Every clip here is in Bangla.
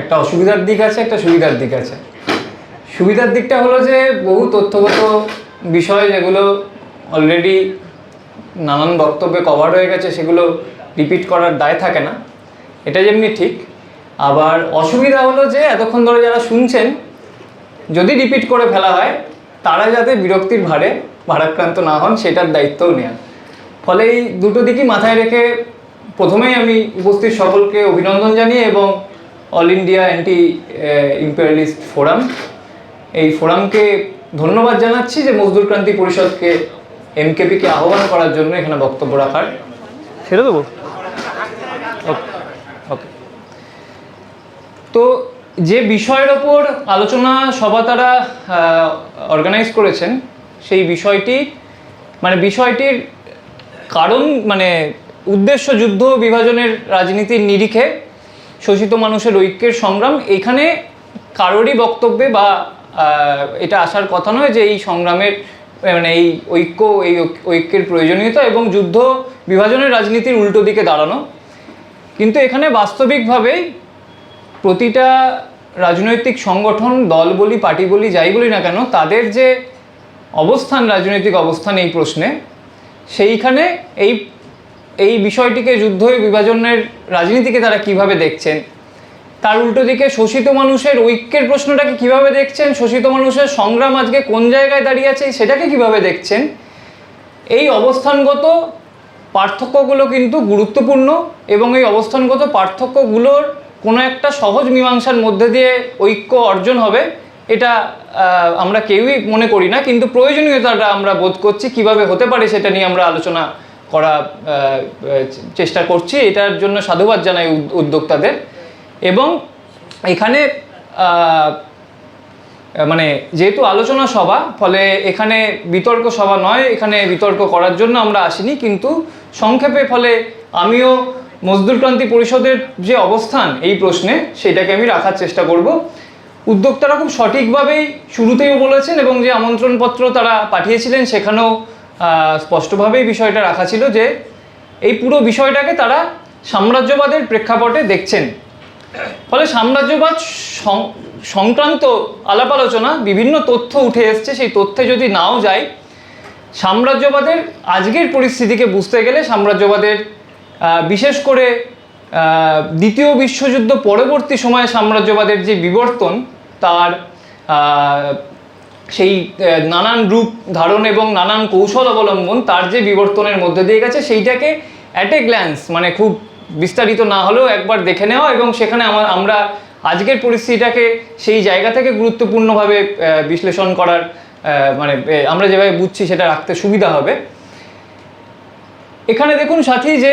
একটা অসুবিধার দিক আছে, একটা সুবিধার দিক আছে। সুবিধার দিকটা হলো যে বহু তথ্যগত বিষয় যেগুলো অলরেডি নানান বক্তব্যে কভার হয়ে গেছে, সেগুলো রিপিট করার দায় থাকে না। এটা যেমনি ঠিক। আবার অসুবিধা হলো যে এতক্ষণ ধরে যারা শুনছেন, যদি রিপিট করে ফেলা হয়, তারা যাতে বিরক্তির ভারে ভারাক্রান্ত না হন, সেটার দায়িত্বও নেওয়া ফলে এই দুটো দিকই মাথায় রেখে প্রথমেই আমি উপস্থিত সকলকে অভিনন্দন জানিয়ে এবং all India anti imperialist forum. এই ফোরামকে ধন্যবাদ জানাচ্ছি যে মজদুর ক্রান্তি পরিষদকে এমকেপিকে আহ্বান করার জন্য এখানে বক্তব্য রাখার। ছেড়ে দেবো? ওকে তো যে বিষয়ের ওপর আলোচনা সভা তারা অর্গানাইজ করেছেন সেই বিষয়টি মানে বিষয়টির কারণ মানে উদ্দেশ্য যুদ্ধ বিভাজনের রাজনীতির নিরিখে শোষিত মানুষের ঐক্যের সংগ্রাম, এখানে কারোরই বক্তব্যে বা এটা আসার কথা নয় যে এই সংগ্রামের মানে এই ঐক্য, এই ঐক্যের প্রয়োজনীয়তা এবং যুদ্ধ বিভাজনের রাজনীতির উল্টো দিকে দাঁড়ানো। কিন্তু এখানে বাস্তবিকভাবেই প্রতিটা রাজনৈতিক সংগঠন, দল বলি, পার্টি বলি, যাই বলি না কেন, তাদের যে অবস্থান, রাজনৈতিক অবস্থান এই প্রশ্নে, সেইখানে এই এই বিষয়টিকে যুদ্ধ বিভাজনের রাজনীতিকে তারা কীভাবে দেখছেন? তার উল্টো দিকে শোষিত মানুষের ঐক্যের প্রশ্নটাকে কীভাবে দেখছেন? শোষিত মানুষের সংগ্রাম আজকে কোন জায়গায় দাঁড়িয়ে আছে? সেটাকে কীভাবে দেখছেন? এই অবস্থানগত পার্থক্যগুলো কিন্তু গুরুত্বপূর্ণ এবং এই অবস্থানগত পার্থক্যগুলোর কোনো একটা সহজ মীমাংসার মধ্যে দিয়ে ঐক্য অর্জন হবে, এটা আমরা কেউই মনে করি না। কিন্তু প্রয়োজনীয়তাটা আমরা বোধ করছি কীভাবে হতে পারে সেটা নিয়ে আমরা আলোচনা করা চেষ্টা করছি, এটার জন্য সাধুবাদ জানাই উদ- উদ্যোক্তাদের। এবং এখানে মানে যেহেতু আলোচনা সভা, ফলে এখানে বিতর্ক সভা নয়, এখানে বিতর্ক করার জন্য আমরা আসিনি, কিন্তু সংক্ষেপে ফলে আমিও মজদুর ক্রান্তি পরিষদের যে অবস্থান, এই প্রশ্নে সেটাকে আমি রাখার চেষ্টা করব। উদ্যোক্তারা খুব সঠিকভাবেই শুরুতেই বলেছেন এবং যে আমন্ত্রণপত্র তারা পাঠিয়েছিলেন, সেখানেও স্পষ্টভাবেই বিষয়টা রাখা ছিল যে এই পুরো বিষয়টাকে তারা সাম্রাজ্যবাদের প্রেক্ষাপটে দেখছেন। ফলে সাম্রাজ্যবাদ সংক্রান্ত আলাপ আলোচনা, বিভিন্ন তথ্য উঠে এসছে। সেই তথ্যে যদি নাও যায়, সাম্রাজ্যবাদের আজকের পরিস্থিতিকে বুঝতে গেলে সাম্রাজ্যবাদের বিশেষ করে দ্বিতীয় বিশ্বযুদ্ধ পরবর্তী সময়ে সাম্রাজ্যবাদের যে বিবর্তন, তার সেই নানান রূপ ধারণ এবং নানান কৌশল অবলম্বন তার যে বিবর্তনের মধ্যে দিয়ে গেছে, সেইটাকে অ্যাট এ গ্ল্যান্স মানে খুব বিস্তারিত না হলেও একবার দেখে নেওয়া এবং সেখানে আমার আমরা আজকের পরিস্থিতিটাকে সেই জায়গা থেকে গুরুত্বপূর্ণভাবে বিশ্লেষণ করার মানে আমরা যেভাবে বুঝছি সেটা রাখতে সুবিধা হবে। এখানে দেখুন সাথী যে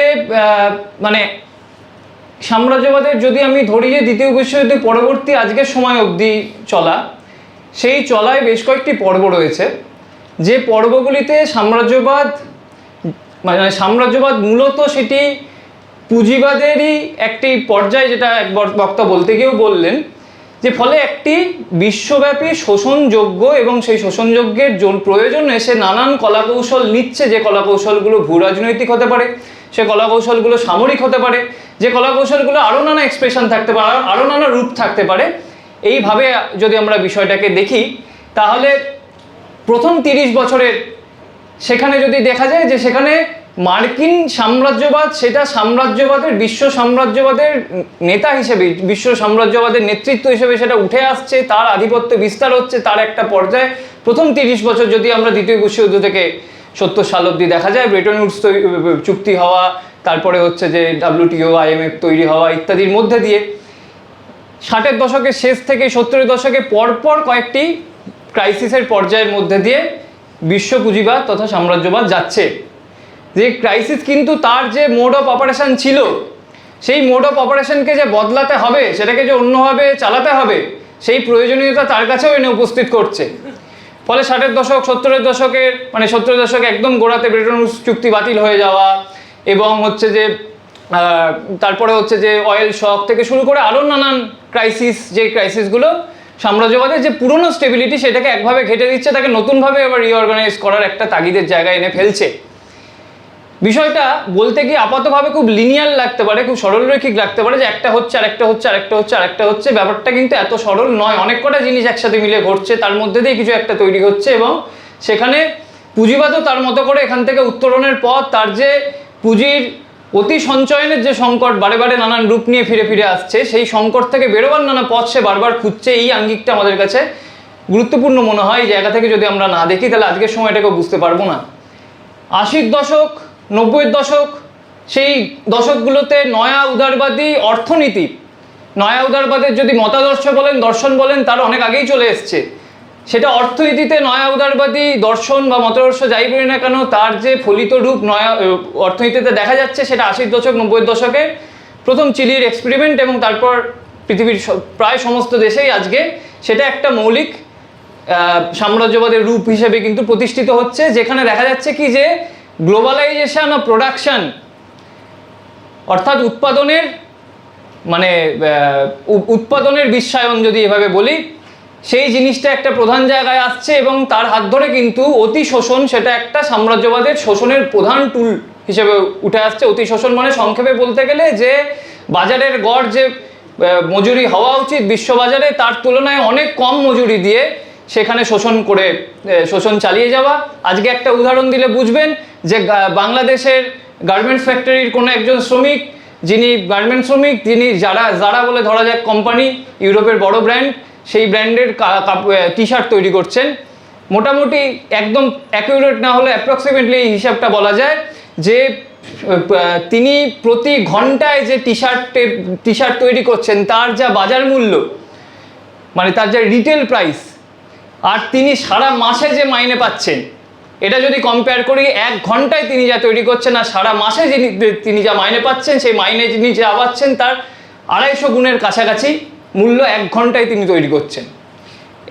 মানে সাম্রাজ্যবাদের যদি আমি ধরি যে দ্বিতীয় বিশ্বযুদ্ধ পরবর্তী আজকের সময় অবধি চলা সেই চলায় বেশ কয়েকটি পর্ব রয়েছে। যে পর্বগুলিতে সাম্রাজ্যবাদ মানে সাম্রাজ্যবাদ মূলত সেটি পুঁজিবাদেরই একটি পর্যায় যেটা এক বক্তা বলতে গিয়েও বললেন, যে ফলে একটি বিশ্বব্যাপী শোষণযোগ্য এবং সেই শোষণযোগ্যের জন প্রয়োজনে সে নানান কলাকৌশল নিচ্ছে। যে কলাকৌশলগুলো ভূ রাজনৈতিক হতে পারে, সে কলাকৌশলগুলো সামরিক হতে পারে, যে কলাকৌশলগুলো আরও নানা এক্সপ্রেশন থাকতে পারে, আরও নানা রূপ থাকতে পারে এইভাবে যদি আমরা বিষয়টাকে দেখি, তাহলে প্রথম তিরিশ বছরের সেখানে যদি দেখা যায় যে সেখানে মার্কিন সাম্রাজ্যবাদ, সেটা সাম্রাজ্যবাদের, বিশ্ব সাম্রাজ্যবাদের নেতা হিসেবে, বিশ্ব সাম্রাজ্যবাদের নেতৃত্ব হিসেবে সেটা উঠে আসছে, তার আধিপত্য বিস্তার হচ্ছে, তার একটা পর্যায়ে। প্রথম তিরিশ বছর যদি আমরা দ্বিতীয় বিশ্বযুদ্ধ থেকে সত্তর সাল অব্দি দেখা যায়, ব্রেটন উডস চুক্তি হওয়া, তারপরে হচ্ছে যে ডাব্লিউটিও, আইএমএফ তৈরি হওয়া ইত্যাদির মধ্যে দিয়ে ষাটের দশকের শেষ থেকে সত্তরের দশকে পরপর কয়েকটি ক্রাইসিসের পর্যায়ের মধ্যে দিয়ে বিশ্ব পুঁজিবাদ তথা সাম্রাজ্যবাদ যাচ্ছে। যে ক্রাইসিস কিন্তু তার যে মোড অফ অপারেশন ছিল, সেই মোড অফ অপারেশনকে যে বদলাতে হবে, সেটাকে যে অন্যভাবে চালাতে হবে, সেই প্রয়োজনীয়তা তার কাছেও এনে উপস্থিত করছে। ফলে ষাটের দশক, সত্তরের দশকের মানে সত্তরের দশকে একদম গোড়াতে ব্রিটন চুক্তি বাতিল হয়ে যাওয়া এবং হচ্ছে যে তারপরে হচ্ছে যে অয়েল শক থেকে শুরু করে আরও নানান ক্রাইসিস যে ক্রাইসিসগুলো সাম্রাজ্যবাদের যে পুরনো স্টেবিলিটি সেটাকে একভাবে ঘেটে দিচ্ছে, তাকে নতুনভাবে আবার রিঅর্গানাইজ করার একটা তাগিদের জায়গায় এনে ফেলছে। বিষয়টা বলতে গিয়ে আপাতভাবে খুব লিনিয়ার লাগতে পারে, খুব সরলরৈখিক লাগতে পারে যে একটা হচ্ছে, আরেকটা হচ্ছে আরেকটা হচ্ছে আরেকটা হচ্ছে। ব্যাপারটা কিন্তু এত সরল নয়। অনেক কটা জিনিস একসাথে মিলে ঘটছে, তার মধ্যে দিয়ে কিছু একটা তৈরি হচ্ছে এবং সেখানে পুঁজিবাদও তার মতো করে এখান থেকে উত্তরণের পথ, তার যে পুঁজির অতি সঞ্চয়নের যে সংকট, বারে বারে নানান রূপ নিয়ে ফিরে ফিরে আসছে, সেই সংকট থেকে বেরোবার নানা পথ সে বারবার খুঁজছে, এই আঙ্গিকটা আমাদের কাছে গুরুত্বপূর্ণ মনে হয়, এই জায়গা থেকে যদি আমরা না দেখি, তাহলে আজকের সময়টাকে বুঝতে পারব না। আশির দশক, নব্বইয়ের দশক, সেই দশকগুলোতে নয়া উদারবাদী অর্থনীতি, নয়া উদারবাদের যদি মতাদর্শ বলেন, দর্শন বলেন, তার অনেক আগেই চলে এসছে। সেটা অর্থনীতিতে নয়া উদারবাদী দর্শন বা মতাদর্শ যাই বলি না কেন, তার যে ফলিত রূপ নয়া অর্থনীতিতে দেখা যাচ্ছে সেটা আশির দশক, নব্বইয়ের দশকে। প্রথম চিলির এক্সপেরিমেন্ট এবং তারপর পৃথিবীর প্রায় সমস্ত দেশেই আজকে সেটা একটা মৌলিক সাম্রাজ্যবাদের রূপ হিসেবে কিন্তু প্রতিষ্ঠিত হচ্ছে, যেখানে দেখা যাচ্ছে কি যে গ্লোবালাইজেশন অফ প্রোডাকশন অর্থাৎ উৎপাদনের মানে উৎপাদনের বিশ্বায়ন যদি এভাবে বলি সেই জিনিসটা একটা প্রধান জায়গায় আসছে এবং তার হাত ধরে কিন্তু অতি শোষণ সেটা একটা সাম্রাজ্যবাদের শোষণের প্রধান টুল হিসেবে উঠে আসছে। অতি শোষণ মানে সংক্ষেপে বলতে গেলে যে বাজারের গড় যে মজুরি হওয়া উচিত বিশ্ববাজারে, তার তুলনায় অনেক কম মজুরি দিয়ে সেখানে শোষণ করে শোষণ চালিয়ে যাওয়া। আজকে একটা উদাহরণ দিলে বুঝবেন যে বাংলাদেশের গার্মেন্টস ফ্যাক্টরির কোনো একজন শ্রমিক, যিনি গার্মেন্ট শ্রমিক, তিনি যারা যারা বলে ধরা যাক কোম্পানি ইউরোপের বড় ব্র্যান্ড সেই ব্র্যান্ডের টি শার্ট তৈরি করছেন। মোটামুটি একদম অ্যাকিউরেট না হলে অ্যাপ্রক্সিমেটলি এই হিসাবটা বলা যায় যে তিনি প্রতি ঘন্টায় যে টি শার্টের টি শার্ট তৈরি করছেন, তার যা বাজার মূল্য মানে তার যা রিটেল প্রাইস আর তিনি সারা মাসে যে মাইনে পাচ্ছেন, এটা যদি কম্পেয়ার করি, এক ঘন্টায় তিনি যা তৈরি করছেন আর সারা মাসে যিনি, তিনি যা মাইনে পাচ্ছেন, সেই মাইনে যিনি যা পাচ্ছেন, তার আড়াইশো গুণের কাছাকাছি মূল্য এক ঘন্টায় তিনি তৈরি করছেন।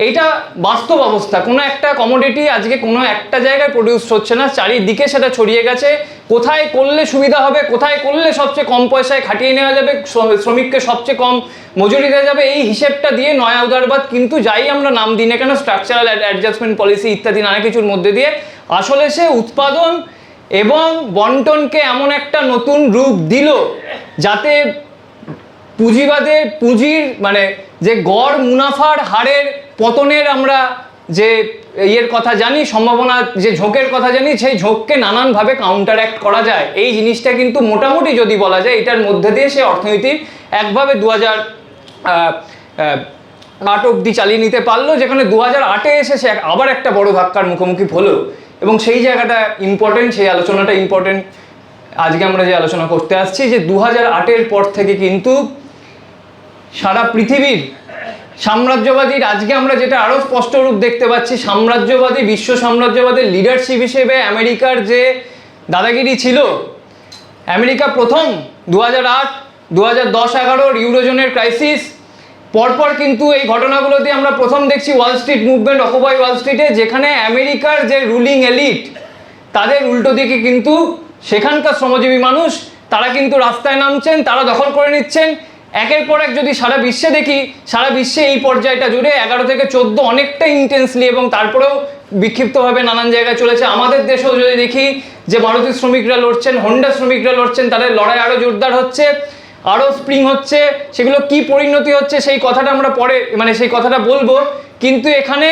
এইটা বাস্তব অবস্থা। কোনো একটা কমোডিটি আজকে কোনো একটা জায়গায় প্রডিউস হচ্ছে না, চারিদিকে সেটা ছড়িয়ে গেছে। কোথায় করলে সুবিধা হবে, কোথায় করলে সবচেয়ে কম পয়সায় খাটিয়ে নেওয়া যাবে শ্রমিককে সবচেয়ে কম মজুরি দেওয়া যাবে, এই হিসেবটা দিয়ে নয়া উদারবাদ, কিন্তু যাই আমরা নাম দিই না কেন স্ট্রাকচারাল অ্যাডজাস্টমেন্ট পলিসি ইত্যাদি নানা কিছুর মধ্যে দিয়ে, আসলে সে উৎপাদন এবং বন্টনকে এমন একটা নতুন রূপ দিল যাতে পুঁজিবাদে পুঁজির মানে যে গড় মুনাফার হারের পতনের আমরা যে ইয়ের কথা জানি, সম্ভাবনা যে ঝোঁকের কথা জানি, সেই ঝোঁককে নানানভাবে কাউন্টার অ্যাক্ট করা যায়। এই জিনিসটা কিন্তু মোটামুটি যদি বলা যায়, এটার মধ্যে দিয়ে সে অর্থনীতি একভাবে দু হাজার আট অব্দি চালিয়ে নিতে পারল, যেখানে দু হাজার আটে এসে সে আবার একটা বড় ধাক্কার মুখোমুখি হলো। এবং সেই জায়গাটা ইম্পর্টেন্ট সেই আলোচনাটা ইম্পর্টেন্ট আজকে আমরা যে আলোচনা করতে আসছি, যে দু হাজার আটের পর থেকে কিন্তু সারা পৃথিবীর সাম্রাজ্যবাদীর, আজকে আমরা যেটা আরও স্পষ্ট রূপ দেখতে পাচ্ছি, সাম্রাজ্যবাদী, বিশ্ব সাম্রাজ্যবাদের লিডারশিপ হিসেবে আমেরিকার যে দাদাগিরি ছিল, আমেরিকা প্রথম দু হাজার আট দু হাজার দশ, এগারোর ইউরোজনের ক্রাইসিস পরপর কিন্তু এই ঘটনাগুলো দিয়ে আমরা প্রথম দেখছি Wall Street movement occupy Wall স্ট্রিটে যেখানে আমেরিকার যে রুলিং এলিট তাদের উল্টো দিকে কিন্তু সেখানকার শ্রমজীবী মানুষ, তারা কিন্তু রাস্তায় নামছেন, তারা দখল করে নিচ্ছেন একের পর এক যদি সারা বিশ্বে দেখি, সারা বিশ্বে এই পর্যায়টা জুড়ে এগারো থেকে চোদ্দ অনেকটা ইন্টেন্সলি এবং তারপরেও বিক্ষিপ্তভাবে নানান জায়গায় চলেছে। আমাদের দেশেও যদি দেখি যে মারুতি শ্রমিকরা লড়ছেন হন্ডা শ্রমিকরা লড়ছেন, তাদের লড়াই আরও জোরদার হচ্ছে আরও স্প্রিং হচ্ছে, সেগুলো কি পরিণতি হচ্ছে সেই কথাটা আমরা পরে মানে সেই কথাটা বলব। কিন্তু এখানে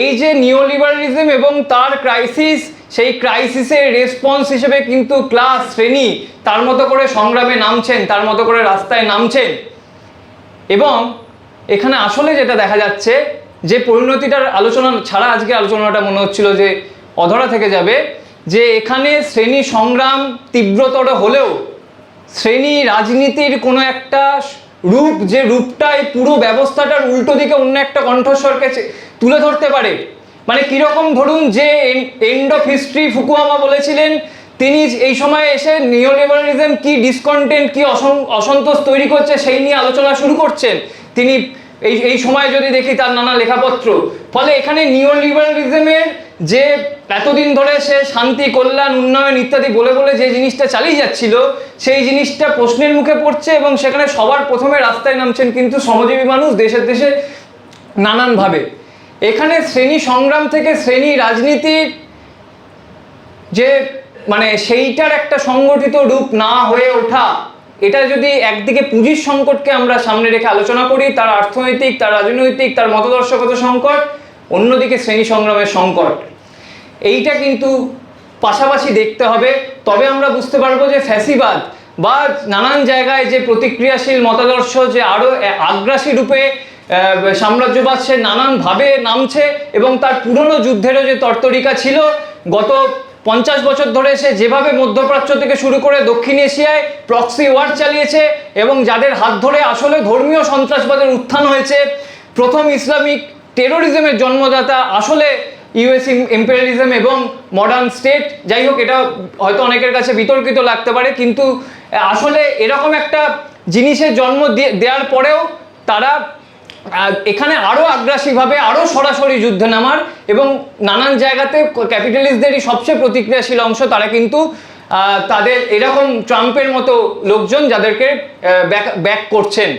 এই যে নিওলিবারালিজম এবং তার ক্রাইসিস সেই ক্রাইসিসের রেসপন্স হিসেবে কিন্তু ক্লাস শ্রেণি তার মতো করে সংগ্রামে নামছেন, তার মতো করে রাস্তায় নামছেন। এবং এখানে আসলে যেটা দেখা যাচ্ছে, যে পরিণতিটার আলোচনা ছাড়া আজকে আলোচনাটা মনে হচ্ছিল যে অধরা থেকে যাবে, যে এখানে শ্রেণি সংগ্রাম তীব্রতর হলেও শ্রেণি রাজনীতির কোনো একটা রূপ, যে রূপটা এই পুরো ব্যবস্থাটার উল্টো দিকে অন্য একটা কণ্ঠস্বরকে তুলে ধরতে পারে মানে কীরকম ধরুন যে এন্ড অফ হিস্ট্রি ফুকুয়ামা বলেছিলেন, তিনি এই সময় এসে নিওলিবারালিজম কি ডিসকন্টেন্ট কি অসন- অসন্তোষ তৈরি করছে সেই নিয়ে আলোচনা শুরু করছেন। তিনি এই এই সময় যদি দেখি তার নানা লেখাপত্র। ফলে এখানে নিওলিবারালিজমের যে এতদিন ধরে সে শান্তি, কল্যাণ, উন্নয়ন ইত্যাদি বলে বলে যে জিনিসটা চালিয়ে যাচ্ছিল, সেই জিনিসটা প্রশ্নের মুখে পড়ছে এবং সেখানে সবার প্রথমে রাস্তায় নামছেন কিন্তু শ্রমজীবী মানুষ দেশের দেশে নানানভাবে। এখানে শ্রেণি সংগ্রাম থেকে শ্রেণি রাজনীতির যে মানে সেইটার একটা সংগঠিত রূপ না হয়ে ওঠা, এটা যদি একদিকে পুঁজির সংকটকে আমরা সামনে রেখে আলোচনা করি, তার অর্থনৈতিক, তার রাজনৈতিক, তার মতদর্শগত সংকট, অন্যদিকে শ্রেণি সংগ্রামের সংকট। এইটা কিন্তু পাশাপাশি দেখতে হবে। তবে আমরা বুঝতে পারব যে ফ্যাসিবাদ বা নানান জায়গায় যে প্রতিক্রিয়াশীল মতাদর্শ যে আরও আগ্রাসী রূপে সাম্রাজ্যবাদ সে নানানভাবে নামছে এবং তার পুরনো যুদ্ধেরও যে তরতরিকা ছিল, গত পঞ্চাশ বছর ধরে সে যেভাবে মধ্যপ্রাচ্য থেকে শুরু করে দক্ষিণ এশিয়ায় প্রক্সি ওয়ার চালিয়েছে এবং যাদের হাত ধরে আসলে ধর্মীয় সন্ত্রাসবাদের উত্থান হয়েছে, প্রথম ইসলামিক টেরোরিজমের জন্মদাতা আসলে ইউএস ইম্পেরিয়ালিজম এবং মডার্ন স্টেট যাই হোক এটা হয়তো অনেকের কাছে বিতর্কিত লাগতে পারে, কিন্তু আসলে এরকম একটা জিনিসের জন্ম দেওয়ার পরেও তারা এখানে আরও আগ্রাসীভাবে আরও সরাসরি যুদ্ধে নামার এবং নানান জায়গাতে ক্যাপিটালিস্টদেরই সবচেয়ে প্রতিক্রিয়াশীল অংশ, তারা কিন্তু তাদের এরকম ট্রাম্পের মতো লোকজন যাদেরকে ব্যাক ব্যাক করছেন।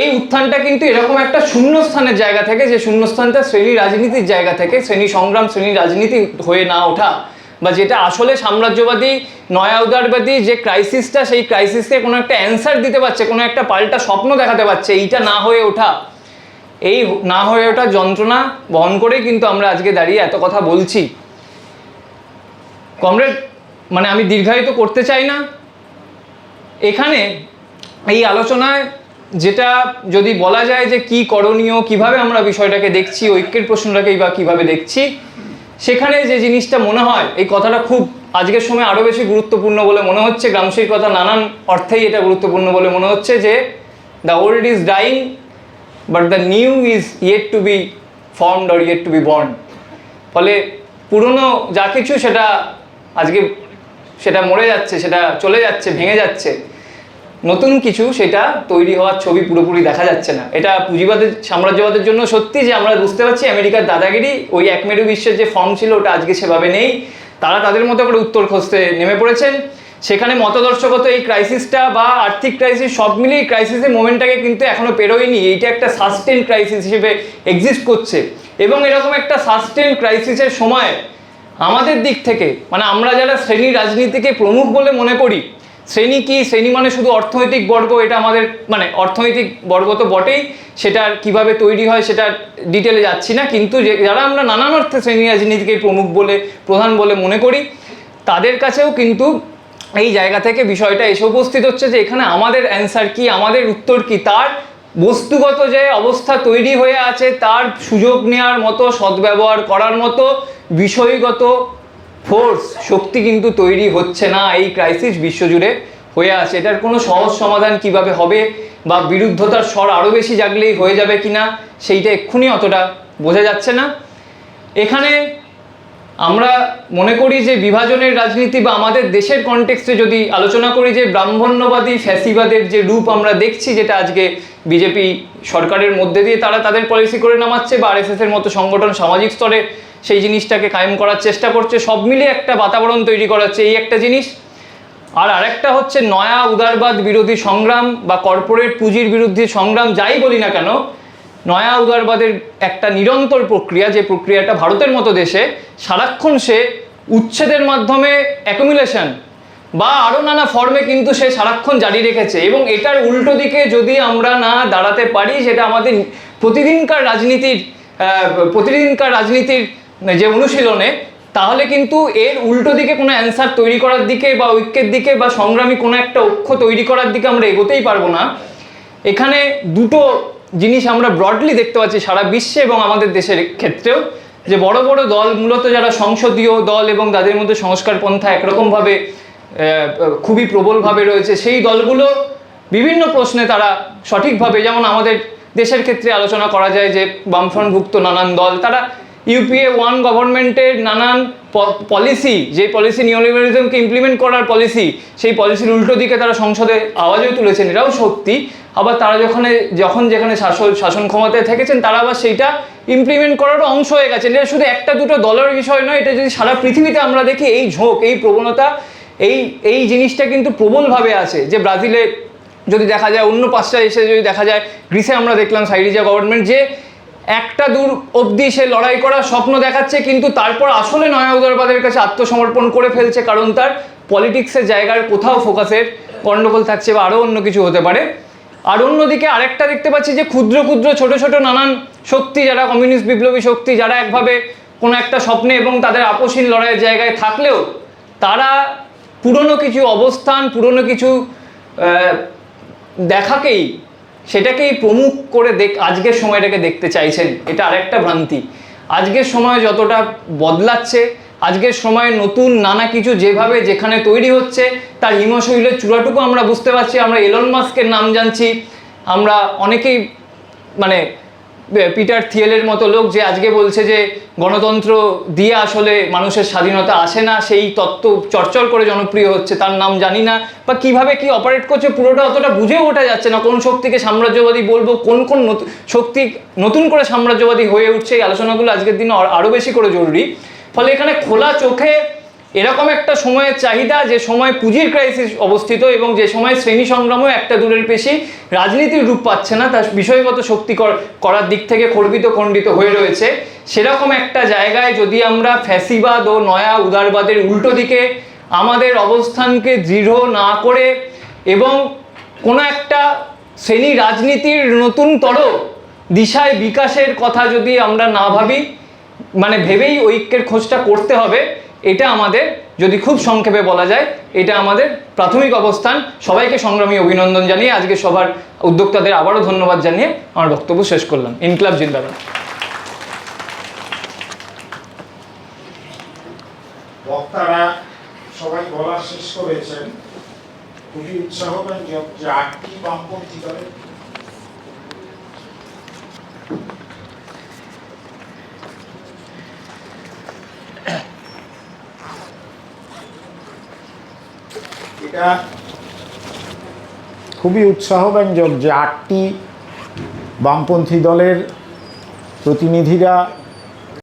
এই উত্থানটা কিন্তু এরকম একটা শূন্যস্থানের জায়গা থেকে, যে শূন্যস্থানটা শ্রেণি রাজনীতির জায়গা থেকে, শ্রেণি সংগ্রাম, শ্রেণি রাজনীতি হয়ে না ওঠা বা যেটা আসলে সাম্রাজ্যবাদী নয়া উদারবাদী যে ক্রাইসিসটা সেই ক্রাইসিসকে কোনো একটা অ্যান্সার দিতে পারছে, কোনো একটা পাল্টা স্বপ্ন দেখাতে পারছে, এইটা না হয়ে ওঠা। এই না হয়ে ওঠা যন্ত্রণা বহন করেই কিন্তু আমরা আজকে দাঁড়িয়ে এত কথা বলছি। কমরেড মানে আমি দীর্ঘায়িত করতে চাই না। এখানে এই আলোচনায় যেটা যদি বলা যায় যে কি করণীয়, কীভাবে আমরা বিষয়টাকে দেখছি, ঐক্যের প্রশ্নটাকেই বা কীভাবে দেখছি সেখানে যে জিনিসটা মনে হয়, এই কথাটা খুব আজকের সময় আরও বেশি গুরুত্বপূর্ণ বলে মনে হচ্ছে। গ্রামশীর কথা নানান অর্থেই এটা গুরুত্বপূর্ণ বলে মনে হচ্ছে যে the old is dying but the new is yet to be formed or yet to be born ফলে পুরনো যা কিছু সেটা আজকে সেটা মরে যাচ্ছে, সেটা চলে যাচ্ছে, ভেঙে যাচ্ছে। নতুন কিছু সেটা তৈরি হওয়ার ছবি পুরোপুরি দেখা যাচ্ছে না। এটা পুঁজিবাদের, সাম্রাজ্যবাদের জন্য সত্যি যে আমরা বুঝতে পারছি, আমেরিকার দাদাগিরি, ওই এক মেরু বিশ্বের যে ফর্ম ছিল, ওটা আজকে সেভাবে নেই। তারা তাদের মতো করে উত্তর খুঁজতে নেমে পড়েছেন। সেখানে মতদর্শগত এই ক্রাইসিসটা বা আর্থিক ক্রাইসিস সব মিলিয়ে ক্রাইসিসের মোমেন্টটাকে কিন্তু এখনও পেরোয়নি। এইটা একটা সাস্টেন ক্রাইসিস হিসেবে এক্সিস্ট করছে। এবং এরকম একটা সাস্টেন ক্রাইসিসের সময় আমাদের দিক থেকে মানে আমরা যারা শ্রেণি রাজনীতিকে প্রমুখ বলে মনে করি শ্রেণি কি? শ্রেণি মানে শুধু অর্থনৈতিক বর্গ, এটা আমাদের মানে অর্থনৈতিক বর্গ তো বটেই সেটার কীভাবে তৈরি হয় সেটা ডিটেলে যাচ্ছি না, কিন্তু যে, যারা আমরা নানান অর্থে শ্রেণি রাজনীতিকে প্রমুখ বলে, প্রধান বলে মনে করি, তাদের কাছেও কিন্তু এই জায়গা থেকে বিষয়টা এসে উপস্থিত হচ্ছে যে এখানে আমাদের অ্যান্সার কি, আমাদের উত্তর কি, তার বস্তুগত যে অবস্থা তৈরি হয়ে আছে, তার সুযোগ নেওয়ার মতো, সদ্ব্যবহার করার মতো, বিষয়গত ফোর্স শক্তি কিন্তু তৈরি হচ্ছে না এই ক্রাইসিস বিশ্বজুড়ে হয়ে আছে এটার কোনো সহজ সমাধান কীভাবে হবে বা বিরুদ্ধতার স্বর আরও বেশি জাগলেই হয়ে যাবে কিনা সেইটা এক্ষুনি অতটা বোঝা যাচ্ছে না। এখানে আমরা মনে করি যে বিভাজনের রাজনীতি বা আমাদের দেশের কনটেক্সটে যদি আলোচনা করি যে ব্রাহ্মণ্যবাদী ফ্যাসিবাদের যে রূপ আমরা দেখছি যেটা আজকে বিজেপি সরকারের মধ্যে দিয়ে তারা তাদের পলিসি করে নামাচ্ছে বা আরএসএস এর মতো সংগঠন সামাজিক স্তরে সেই জিনিসটাকে কায়েম করার চেষ্টা করছে। সব মিলিয়ে একটা বাতাবরণ তৈরি করাচ্ছে এই একটা জিনিস। আর আরেকটা হচ্ছে নয়া উদারবাদ বিরোধী সংগ্রাম বা কর্পোরেট পুঁজির বিরুদ্ধে সংগ্রাম যাই বলি না কেন, নয়া উদারবাদের একটা নিরন্তর প্রক্রিয়া, যে প্রক্রিয়াটা ভারতের মতো দেশে সারাক্ষণ সে উচ্ছেদের মাধ্যমে অ্যাকুমুলেশন বা আরও নানা ফর্মে কিন্তু সে সারাক্ষণ জারি রেখেছে। এবং এটার উল্টো দিকে যদি আমরা না দাঁড়াতে পারি, সেটা আমাদের প্রতিদিনকার রাজনীতির প্রতিদিনকার রাজনীতির যে অনুশীলনে, তাহলে কিন্তু এর উল্টো দিকে কোনো অ্যান্সার তৈরি করার দিকে বা ঐক্যের দিকে বা সংগ্রামী কোনো একটা অক্ষ তৈরি করার দিকে আমরা এগোতেই পারব না। এখানে দুটো জিনিস আমরা ব্রডলি দেখতে পাচ্ছি সারা বিশ্বে এবং আমাদের দেশের ক্ষেত্রেও, যে বড় বড় দল, মূলত যারা সংসদীয় দল এবং তাদের মধ্যে সংস্কার পন্থা একরকমভাবে খুবই প্রবলভাবে রয়েছে, সেই দলগুলো বিভিন্ন প্রশ্নে তারা সঠিকভাবে, যেমন আমাদের দেশের ক্ষেত্রে আলোচনা করা যায় যে বামফ্রন্টভুক্ত নানান দল, তারা ইউপিএ ওয়ান গভর্নমেন্টের নানান পলিসি যে পলিসি নিওলিবারিজমকে ইমপ্লিমেন্ট করার পলিসি সেই পলিসির উল্টো দিকে তারা সংসদে আওয়াজও তুলেছেন, এটাও সত্যি। আবার তারা যখন যখন যেখানে শাসন শাসন ক্ষমতায় থেকেছেন, তারা আবার সেইটা ইমপ্লিমেন্ট করারও অংশ হয়ে গেছে এটা শুধু একটা দুটো দলের বিষয় নয়, এটা যদি সারা পৃথিবীতে আমরা দেখি, এই ঝোঁক, এই প্রবণতা, এই এই জিনিসটা কিন্তু প্রবলভাবে আছে। যে ব্রাজিলে যদি দেখা যায়, অন্য পাঁচটা এসে যদি দেখা যায়, গ্রিসে আমরা দেখলাম, সাইরিজা গভর্নমেন্ট যে একটা দূর অবধি সে লড়াই করার স্বপ্ন দেখাচ্ছে, কিন্তু তারপর আসলে নয়া উদারবাদের কাছে আত্মসমর্পণ করে ফেলছে কারণ তার পলিটিক্সের জায়গার কোথাও ফোকাসের গণ্ডগোল থাকছে বা আরও অন্য কিছু হতে পারে। আর অন্যদিকে আরেকটা দেখতে পাচ্ছি যে ক্ষুদ্র ক্ষুদ্র ছোট ছোট নানান শক্তি যারা কমিউনিস্ট বিপ্লবী শক্তি যারা একভাবে কোনো একটা স্বপ্নে এবং তাদের আপসীন লড়াইয়ের জায়গায় থাকলেও তারা পুরনো কিছু অবস্থান, পুরনো কিছু দেখাকেই সেটাকেই প্রমুখ করে দেখ আজকের সময়টাকে দেখতে চাইছেন। এটা আরেকটা ভ্রান্তি। আজকের সময় যতটা বদলাচ্ছে, আজকের সময়ে নতুন নানা কিছু যেভাবে যেখানে তৈরি হচ্ছে, তার হিমশৈলের চূড়াটুকু আমরা বুঝতে পারছি। আমরা এলন মাস্কের নাম জানছি। আমরা অনেকেই মানে পিটার থিয়েলের মতো লোক যে আজকে বলছে যে গণতন্ত্র দিয়ে আসলে মানুষের স্বাধীনতা আসে না, সেই তত্ত্ব চর্চর করে জনপ্রিয় হচ্ছে, তার নাম জানি না। বা কীভাবে কি অপারেট করছে পুরোটা অতটা বুঝেও ওঠা যাচ্ছে না, কোন শক্তিকে সাম্রাজ্যবাদী বলব, কোন কোন শক্তি নতুন করে সাম্রাজ্যবাদী হয়ে উঠছে, এই আলোচনাগুলো আজকের দিনে আরও বেশি করে জরুরি। ফলে এখানে খোলা চোখে এরকম একটা সময়ের চাহিদা, যে সময় পুঁজির ক্রাইসিস অবস্থিত এবং যে সময় শ্রেণি সংগ্রামও একটা দূরের বেশি রাজনীতির রূপ পাচ্ছে না তার বিষয়গত শক্তি করার দিক থেকে খর্বিত, খণ্ডিত হয়ে রয়েছে। সেরকম একটা জায়গায় যদি আমরা ফ্যাসিবাদ ও নয়া উদারবাদের উল্টো দিকে আমাদের অবস্থানকে দৃঢ় না করে এবং কোনো একটা শ্রেণি রাজনীতির নতুনতর দিশায় বিকাশের কথা যদি আমরা না ভাবি মানে ভেবেই ঐক্যের খোঁজটা করতে হবে এটা আমাদের, যদি খুব সংক্ষেপে বলা যায়, এটা আমাদের প্রাথমিক অবস্থান। সবাইকে সংগ্রামী অভিনন্দন জানিয়ে আজকে সবার উদ্যোক্তাদের আবারও ধন্যবাদ জানিয়ে আমার বক্তব্য শেষ করলাম। ইনক্লাব জিন্দাবাদ। বক্তারা সবাই বলা শেষ করেছেন, খুবই উৎসাহব্যঞ্জক যে আটটি বামপন্থী দলের এটা খুবই উৎসাহব্যঞ্জক যে আটটি বামপন্থী দলের প্রতিনিধিরা